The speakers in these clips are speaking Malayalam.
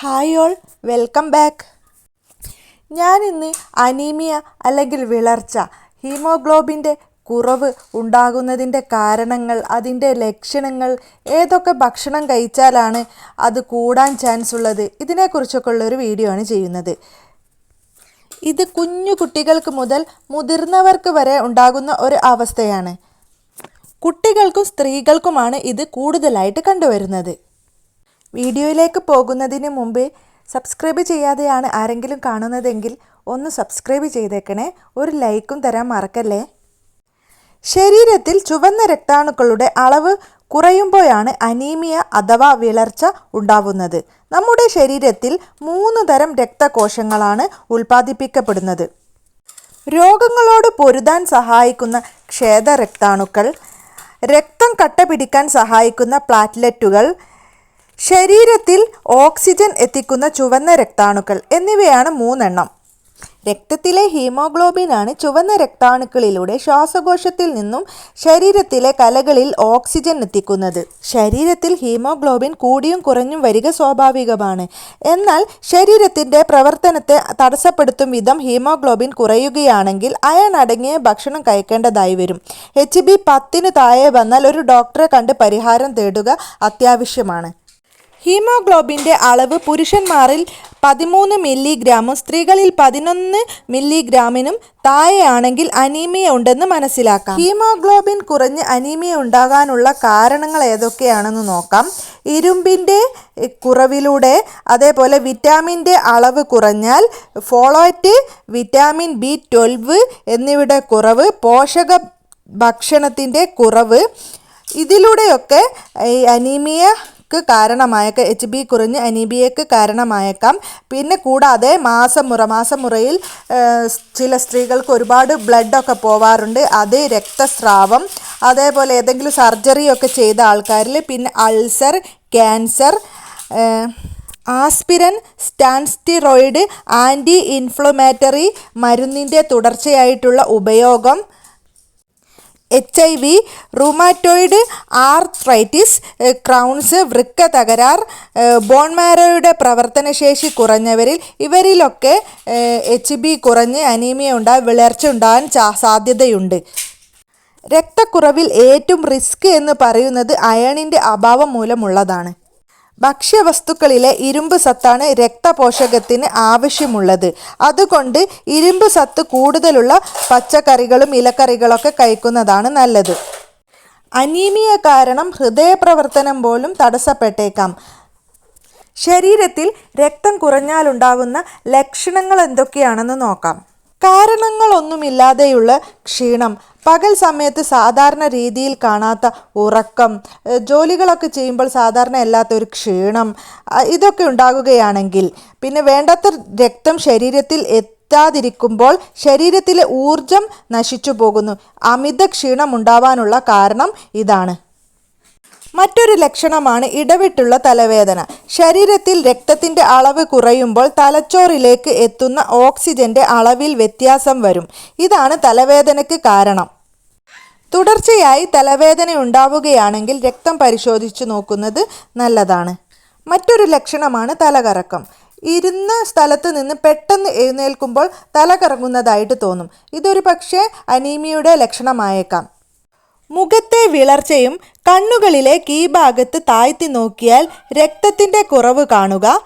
Hi all welcome back. ഞാനിന്ന് അനീമിയ അല്ലെങ്കിൽ വിളർച്ച ഹീമോഗ്ലോബിന്റെ കുറവ് ഉണ്ടാകുന്നതിന്റെ കാരണങ്ങൾ അതിന്റെ ലക്ഷണങ്ങൾ ഏതൊക്കെ ഭക്ഷണം കഴിച്ചാലാണ് അത് കൂടാൻ ചാൻസ് ഉള്ളത് ഇതിനെക്കുറിച്ചൊക്കെ ഉള്ളൊരു വീഡിയോ ആണ് ചെയ്യുന്നത്. ഇത് കുഞ്ഞു കുട്ടികൾക്ക് മുതൽ മുതിർന്നവർക്ക് വരെ ഉണ്ടാകുന്ന ഒരു അവസ്ഥയാണ്. കുട്ടികൾക്കും സ്ത്രീകൾക്കുമാണ് ഇത് കൂടുതലായിട്ട് കണ്ടുവരുന്നത്. വീഡിയോയിലേക്ക് പോകുന്നതിന് മുമ്പ് സബ്സ്ക്രൈബ് ചെയ്യാതെയാണ് ആരെങ്കിലും കാണുന്നതെങ്കിൽ ഒന്ന് സബ്സ്ക്രൈബ് ചെയ്തേക്കണേ. ഒരു ലൈക്കും തരാൻ മറക്കല്ലേ? ശരീരത്തിൽ ചുവന്ന രക്താണുക്കളുടെ അളവ് കുറയുമ്പോഴാണ് അനീമിയ അഥവാ വിളർച്ച ഉണ്ടാവുന്നത്. നമ്മുടെ ശരീരത്തിൽ മൂന്ന് തരം രക്തകോശങ്ങളാണ് ഉൽപ്പാദിപ്പിക്കപ്പെടുന്നത്. രോഗങ്ങളോട് പൊരുതാൻ സഹായിക്കുന്ന ക്ഷേതരക്താണുക്കൾ രക്തം കട്ട പിടിക്കാൻ സഹായിക്കുന്ന പ്ലാറ്റ്ലെറ്റുകൾ ശരീരത്തിൽ ഓക്സിജൻ എത്തിക്കുന്ന ചുവന്ന രക്താണുക്കൾ എന്നിവയാണ് മൂന്നെണ്ണം. രക്തത്തിലെ ഹീമോഗ്ലോബിനാണ് ചുവന്ന രക്താണുക്കളിലൂടെ ശ്വാസകോശത്തിൽ നിന്നും ശരീരത്തിലെ കലകളിൽ ഓക്സിജൻ എത്തിക്കുന്നത്. ശരീരത്തിൽ ഹീമോഗ്ലോബിൻ കൂടിയും കുറഞ്ഞും വരിക സ്വാഭാവികമാണ്. എന്നാൽ ശരീരത്തിന്റെ പ്രവർത്തനത്തെ തടസ്സപ്പെടുത്തും വിധം ഹീമോഗ്ലോബിൻ കുറയുകയാണെങ്കിൽ അയൺ അടങ്ങിയ ഭക്ഷണം കഴിക്കേണ്ടതായി വരും. എച്ച് ബി പത്തിന് താഴെ വന്നാൽ ഒരു ഡോക്ടറെ കണ്ട് പരിഹാരം തേടുക അത്യാവശ്യമാണ്. ഹീമോഗ്ലോബിന്റെ അളവ് പുരുഷന്മാരിൽ പതിമൂന്ന് മില്ലിഗ്രാമും സ്ത്രീകളിൽ പതിനൊന്ന് മില്ലിഗ്രാമിനും താഴെയാണെങ്കിൽ അനീമിയ ഉണ്ടെന്ന് മനസ്സിലാക്കാം. ഹീമോഗ്ലോബിൻ കുറഞ്ഞ് അനീമിയ ഉണ്ടാകാനുള്ള കാരണങ്ങൾ ഏതൊക്കെയാണെന്ന് നോക്കാം. ഇരുമ്പിന്റെ കുറവിലൂടെ അതേപോലെ വിറ്റാമിന്റെ അളവ് കുറഞ്ഞാൽ ഫോളോറ്റ് വിറ്റാമിൻ ബി ട്വൽവ് എന്നിവയുടെ കുറവ് പോഷക ഭക്ഷണത്തിന്റെ കുറവ്. ഇതിലൂടെയൊക്കെ ഈ അനീമിയക്ക് കാരണമായേക്കാം. എച്ച് ബി കുറഞ്ഞ് അനീബിയക്ക് കാരണമായേക്കാം. പിന്നെ കൂടാതെ മാസമുറ മാസമുറയിൽ ചില സ്ത്രീകൾക്ക് ഒരുപാട് ബ്ലഡൊക്കെ പോവാറുണ്ട്. അത് രക്തസ്രാവം അതേപോലെ ഏതെങ്കിലും സർജറിയൊക്കെ ചെയ്ത ആൾക്കാരിൽ പിന്നെ അൾസർ ക്യാൻസർ ആസ്പിരൻ സ്റ്റാൻസ്റ്റിറോയിഡ് ആന്റി ഇൻഫ്ലമേറ്ററി മരുന്നിന്റെ തുടർച്ചയായിട്ടുള്ള ഉപയോഗം H I V rheumatoid arthritis Crohn's വൃക്ക തകരാർ ബോൺമാരോയുടെ പ്രവർത്തനശേഷി കുറഞ്ഞവരിൽ ഇവരിലൊക്കെ എച്ച് ബി കുറഞ്ഞ് അനീമിയ ഉണ്ടായി വിളർച്ച ഉണ്ടാകാൻ സാധ്യതയുണ്ട്. രക്തക്കുറവിൽ ഏറ്റവും റിസ്ക് എന്ന് പറയുന്നത് അയണിന്റെ അഭാവം മൂലമുള്ളതാണ്. ഭക്ഷ്യവസ്തുക്കളിലെ ഇരുമ്പ് സത്താണ് രക്തപോഷകത്തിന് ആവശ്യമുള്ളത്. അതുകൊണ്ട് ഇരുമ്പ് സത്ത് കൂടുതലുള്ള പച്ചക്കറികളും ഇലക്കറികളൊക്കെ കഴിക്കുന്നതാണ് നല്ലത്. അനീമിയ കാരണം ഹൃദയപ്രവർത്തനം പോലും തടസ്സപ്പെട്ടേക്കാം. ശരീരത്തിൽ രക്തം കുറഞ്ഞാലുണ്ടാകുന്ന ലക്ഷണങ്ങൾ എന്തൊക്കെയാണെന്ന് നോക്കാം. കാരണങ്ങളൊന്നുമില്ലാതെയുള്ള ക്ഷീണം പകൽ സമയത്ത് സാധാരണ രീതിയിൽ കാണാത്ത ഉറക്കം ജോലികളൊക്കെ ചെയ്യുമ്പോൾ സാധാരണ അല്ലാത്ത ഒരു ക്ഷീണം ഇതൊക്കെ ഉണ്ടാകുകയാണെങ്കിൽ പിന്നെ വേണ്ടത്ര രക്തം ശരീരത്തിൽ എത്താതിരിക്കുമ്പോൾ ശരീരത്തിലെ ഊർജം നശിച്ചു പോകുന്നു. അമിത ക്ഷീണം ഉണ്ടാവാനുള്ള കാരണം ഇതാണ്. മറ്റൊരു ലക്ഷണമാണ് ഇടവിട്ടുള്ള തലവേദന. ശരീരത്തിൽ രക്തത്തിന്റെ അളവ് കുറയുമ്പോൾ തലച്ചോറിലേക്ക് എത്തുന്ന ഓക്സിജന്റെ അളവിൽ വ്യത്യാസം വരും. ഇതാണ് തലവേദനയ്ക്ക് കാരണം. തുടർച്ചയായി തലവേദന ഉണ്ടാവുകയാണെങ്കിൽ രക്തം പരിശോധിച്ചു നോക്കുന്നത് നല്ലതാണ്. മറ്റൊരു ലക്ഷണമാണ് തലകറക്കം. ഇരുന്ന സ്ഥലത്ത് നിന്ന് പെട്ടെന്ന് എഴുന്നേൽക്കുമ്പോൾ തല കറങ്ങുന്നതായിട്ട് തോന്നും. ഇതൊരു പക്ഷേ അനീമിയുടെ ലക്ഷണമായേക്കാം. മുഖത്തെ വിളർച്ചയും കണ്ണുകളിലെ കീഭാഗത്ത് താഴ്ത്തി നോക്കിയാൽ രക്തത്തിന്റെ കുറവ് കാണുക.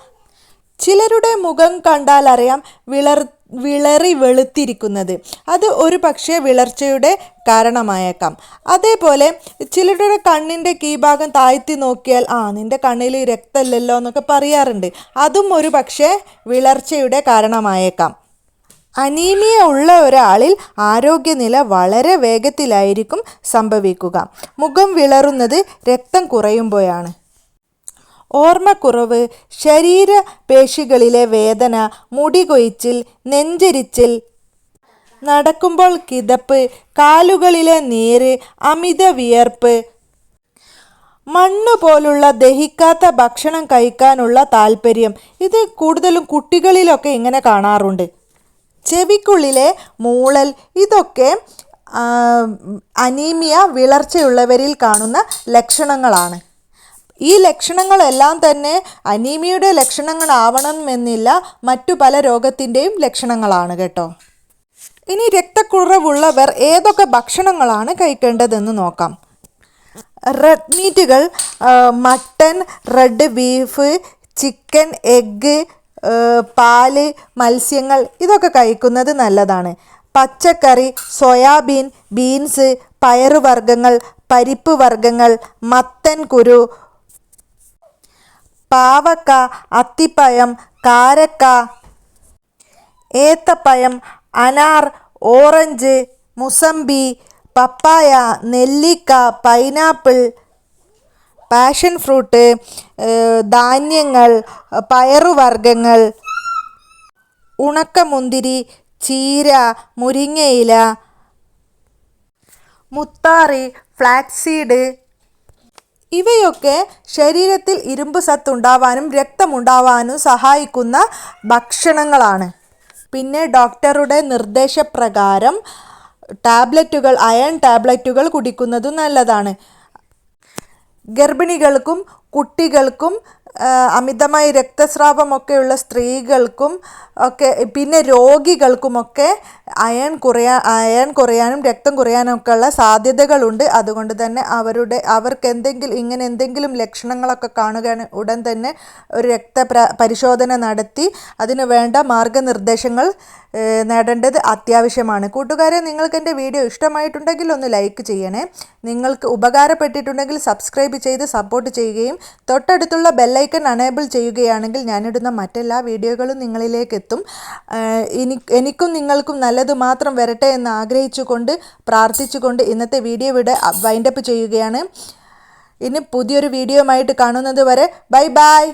ചിലരുടെ മുഖം കണ്ടാൽ അറിയാം വിളർ വിളറി വെളുത്തിരിക്കുന്നത്. അത് ഒരു പക്ഷേ വിളർച്ചയുടെ കാരണമായേക്കാം. അതേപോലെ ചിലരുടെ കണ്ണിന്റെ കീഭാഗം താഴ്ത്തി നോക്കിയാൽ ആ നിന്റെ കണ്ണിൽ രക്തമില്ലല്ലോ എന്നൊക്കെ പറയാറുണ്ട്. അതും ഒരു പക്ഷേ വിളർച്ചയുടെ കാരണമായേക്കാം. അനീമിയ ഉള്ള ഒരാളിൽ ആരോഗ്യനില വളരെ വേഗത്തിലായിരിക്കും സംഭവിക്കുക. മുഖം വിളറുന്നത് രക്തം കുറയുമ്പോഴാണ്. ഓർമ്മക്കുറവ് ശരീരപേശികളിലെ വേദന മുടി കൊഴിച്ചിൽ നെഞ്ചരിച്ചിൽ. നടക്കുമ്പോൾ കിതപ്പ് കാലുകളിലെ നീര് അമിത വിയർപ്പ്. മണ്ണ് പോലുള്ള ദഹിക്കാത്ത ഭക്ഷണം കഴിക്കാനുള്ള താല്പര്യം ഇത് കൂടുതലും കുട്ടികളിലൊക്കെ ഇങ്ങനെ കാണാറുണ്ട്. ചെവിക്കുള്ളിലെ മൂളൽ ഇതൊക്കെ അനീമിയ വിളർച്ചയുള്ളവരിൽ കാണുന്ന ലക്ഷണങ്ങളാണ്. ഈ ലക്ഷണങ്ങളെല്ലാം തന്നെ അനീമിയയുടെ ലക്ഷണങ്ങളാവണമെന്നില്ല മറ്റു പല രോഗത്തിന്റെയും ലക്ഷണങ്ങളാണ് കേട്ടോ. ഇനി രക്തക്കുറവുള്ളവർ ഏതൊക്കെ ഭക്ഷണങ്ങളാണ് കഴിക്കേണ്ടതെന്ന് നോക്കാം. Red മീറ്റുകൾ mutton red beef chicken egg പാൽ മത്സ്യങ്ങൾ ഇതൊക്കെ കഴിക്കുന്നത് നല്ലതാണ്. പച്ചക്കറി സോയാബീൻ ബീൻസ് പയറുവർഗങ്ങൾ പരിപ്പ് വർഗങ്ങൾ മത്തൻ കുരു പാവക്ക അത്തിപ്പഴം കാരക്ക ഏത്തപ്പഴം അനാർ ഓറഞ്ച് മുസമ്പി പപ്പായ നെല്ലിക്ക പൈനാപ്പിൾ പാഷൻ ഫ്രൂട്ട് ധാന്യങ്ങൾ പയറുവർഗങ്ങൾ ഉണക്കമുന്തിരി ചീര മുരിങ്ങയില മുത്താറി ഫ്ലാക്സീഡ് ഇവയൊക്കെ ശരീരത്തിൽ ഇരുമ്പ് സത്ത് ഉണ്ടാവാനും രക്തമുണ്ടാവാനും സഹായിക്കുന്ന ഭക്ഷണങ്ങളാണ്. പിന്നെ ഡോക്ടറുടെ നിർദ്ദേശപ്രകാരം ടാബ്ലറ്റുകൾ അയൺ ടാബ്ലറ്റുകൾ കുടിക്കുന്നതും നല്ലതാണ്. ഗർഭിണികൾക്കും കുട്ടികൾക്കും അമിതമായി രക്തസ്രാവമൊക്കെയുള്ള സ്ത്രീകൾക്കും ഒക്കെ പിന്നെ രോഗികൾക്കുമൊക്കെ അയൺ കുറയാ അയൺ കുറയാനും രക്തം കുറയാനും ഒക്കെ ഉള്ള സാധ്യതകളുണ്ട്. അതുകൊണ്ട് തന്നെ അവരുടെ അവർക്ക് എന്തെങ്കിലും ഇങ്ങനെ എന്തെങ്കിലും ലക്ഷണങ്ങളൊക്കെ കാണുകയാണ് ഉടൻ തന്നെ ഒരു രക്ത പരിശോധന നടത്തി. അതിന് വേണ്ട മാർഗനിർദ്ദേശങ്ങൾ നേടേണ്ടത് അത്യാവശ്യമാണ്. കൂട്ടുകാരെ നിങ്ങൾക്ക് എന്റെ വീഡിയോ ഇഷ്ടമായിട്ടുണ്ടെങ്കിൽ ഒന്ന് ലൈക്ക് ചെയ്യണേ. നിങ്ങൾക്ക് ഉപകാരപ്പെട്ടിട്ടുണ്ടെങ്കിൽ സബ്സ്ക്രൈബ് ചെയ്ത് സപ്പോർട്ട് ചെയ്യുകയും തൊട്ടടുത്തുള്ള ബെല്ലൈക്കൺ അനേബിൾ ചെയ്യുകയാണെങ്കിൽ ഞാനിടുന്ന മറ്റെല്ലാ വീഡിയോകളും നിങ്ങളിലേക്ക് എത്തും എനിക്കും നിങ്ങൾക്കും നല്ലത് മാത്രം വരട്ടെ എന്ന് ആഗ്രഹിച്ചുകൊണ്ട് പ്രാർത്ഥിച്ചുകൊണ്ട് ഇന്നത്തെ വീഡിയോ ഇവിടെ വൈൻഡപ്പ് ചെയ്യുകയാണ്. ഇനി പുതിയൊരു വീഡിയോയുമായിട്ട് കാണുന്നത് വരെ ബൈ ബൈ.